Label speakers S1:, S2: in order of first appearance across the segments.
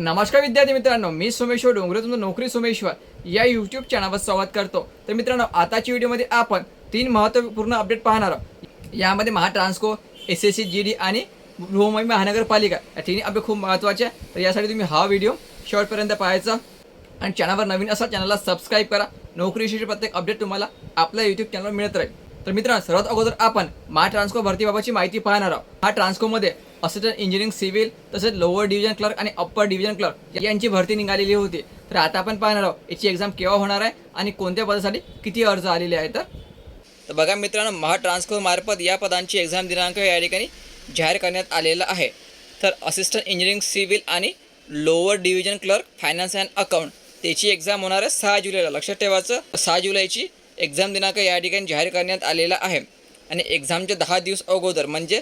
S1: नमस्कार विद्यार्थी मित्रांनो मी सोमेश्वर डोंगरे तुमचं नोकरी सोमेश्वर या यूट्यूब चॅनलवर स्वागत करतो. तर मित्रांनो आताच्या व्हिडिओमध्ये आपण तीन महत्त्वपूर्ण अपडेट पाहणार आहोत. यामध्ये Mahatransco S S C G D आणि बृहन्मुंबई महानगरपालिका. या तिन्ही अपडेट खूप महत्त्वाचे आहे तर यासाठी तुम्ही हा व्हिडिओ शेवटपर्यंत पाहायचा. आणि चॅनलवर नवीन असा चॅनलला सबस्क्राईब करा. नोकरीविषयी प्रत्येक अपडेट तुम्हाला आपल्या यूट्यूब चॅनलवर मिळत राहील. तर मित्रांनो सर्वात अगोदर आपण महा ट्रान्सको भरतीबाबतची माहिती पाहणार आहोत. हा ट्रान्सकोमध्ये असिस्टंट इंजिनिअरिंग सिव्हिल तसेच लोअर डिव्हिजन क्लर्क आणि अप्पर डिव्हिजन क्लर्क यांची भरती निघालेली होती. तर आता आपण पाहणार आहोत याची एक्झाम केव्हा होणार आहे आणि कोणत्या पदासाठी किती अर्ज आलेले आहेत तर? तर बघा मित्रांनो महाट्रान्सफर मार्फत या पदांची एक्झाम दिनांक या ठिकाणी जाहीर करण्यात आलेला आहे. तर असिस्टंट इंजिनिअरिंग सिव्हिल आणि lower division clerk finance and account त्याची एक्झाम होणार आहे सहा जुलैला. लक्षात ठेवायचं सहा जुलैची एक्झाम दिनांक या ठिकाणी जाहीर करण्यात आलेला आहे. आणि एक्झामच्या दहा दिवस अगोदर म्हणजे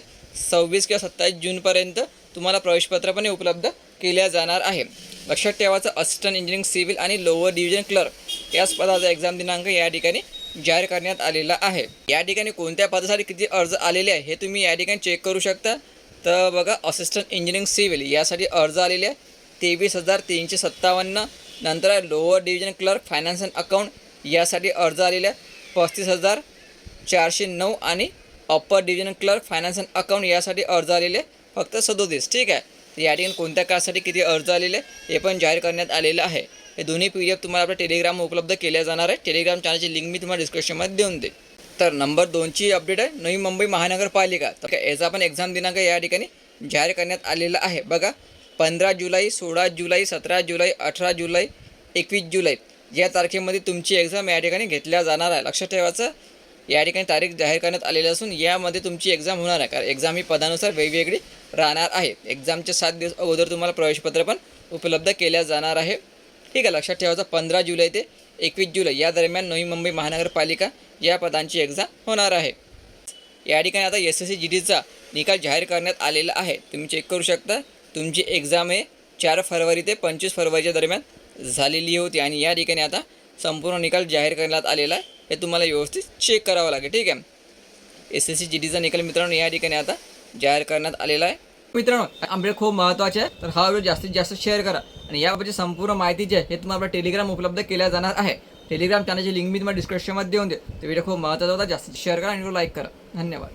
S1: सव्वीस किंवा सत्तावीस जूनपर्यंत तुम्हाला प्रवेशपत्र पण उपलब्ध केल्या जाणार आहे. लक्षात ठेवायचं असिस्टंट इंजिनिअरिंग सिव्हिल आणि लोअर डिव्हिजन क्लर्क याच पदाचा एक्झाम दिनांक या ठिकाणी जाहीर करण्यात आलेला आहे. या ठिकाणी कोणत्या पदासाठी किती अर्ज आलेले आहे हे तुम्ही या ठिकाणी चेक करू शकता. तर बघा असिस्टंट इंजिनिअरिंग सिव्हिल यासाठी अर्ज आलेले आहे. तेवीस हजार तीनशे सत्तावन्न. नंतर lower division clerk finance and account यासाठी अर्ज आलेले आहे. पस्तीस हजार चारशे नऊ आणि upper division clerk finance and account यासाठी अर्ज आलेले फक्त सदोतीस. ठीक आहे? तर या ठिकाणी कोणत्या कास्टसाठी किती अर्ज आलेले हे पण जाहीर करण्यात आलेलं आहे. हे दोन्ही पी डी एफ तुम्हाला आपल्या टेलिग्राम उपलब्ध केल्या जाणार आहे. टेलिग्राम चॅनलची लिंक मी तुम्हाला डिस्क्रिप्शनमध्ये देऊन दे तर नंबर दोनची अपडेट आहे. नवी मुंबई महानगरपालिका. तर काय याचा पण एक्झाम दिनांक या ठिकाणी जाहीर करण्यात आलेला आहे. बघा पंधरा जुलै सोळा जुलै सतरा जुलै अठरा जुलै एकवीस जुलै या तारखेमध्ये तुमची एक्झाम या ठिकाणी घेतल्या जाणार आहे. लक्षात ठेवायचं या ठिकाणी तारीख जाहीर करण्यात आलेली असून यामध्ये तुमची एक्झाम होणार आहे. कारण एक्झाम ही पदानुसार वेगवेगळी राहणार आहे. एक्झामच्या सात दिवस अगोदर तुम्हाला प्रवेशपत्र पण उपलब्ध केल्या जाणार आहे. ठीक आहे लक्षात ठेवायचं पंधरा जुलै ते एकवीस जुलै या दरम्यान नवी मुंबई महानगरपालिका या पदांची एक्झाम होणार आहे. या ठिकाणी आता एस एस सी जी डीचा निकाल जाहीर करण्यात आलेला आहे. तुम्ही चेक करू शकता. तुमची एक्झाम हे चार फरवरी ते पंचवीस फरवरीच्या दरम्यान झालेली होती आणि या ठिकाणी आता संपूर्ण निकाल जाहीर करण्यात आलेला आहे. हे तुम्हाला व्यवस्थित चेक करावं लागेल ठीक आहे? एस एस सी जी डीचा निकाल मित्रांनो या ठिकाणी आता जाहीर करण्यात आलेला आहे. मित्रांनो अपडेट खूप महत्त्वाचे आहे तर हा व्हिडिओ जास्तीत जास्त शेअर करा आणि याबाबतची संपूर्ण माहिती जी आहे हे तुम्हाला आपल्या टेलिग्राम उपलब्ध केल्या जाणार आहे. टेलिग्राम चॅनलची लिंक मी तुम्हाला डिस्क्रिप्शनमध्ये देऊन दे तर व्हिडिओ खूप महत्त्वाचा होता जास्तीत शेअर करा आणि लाईक करा. धन्यवाद.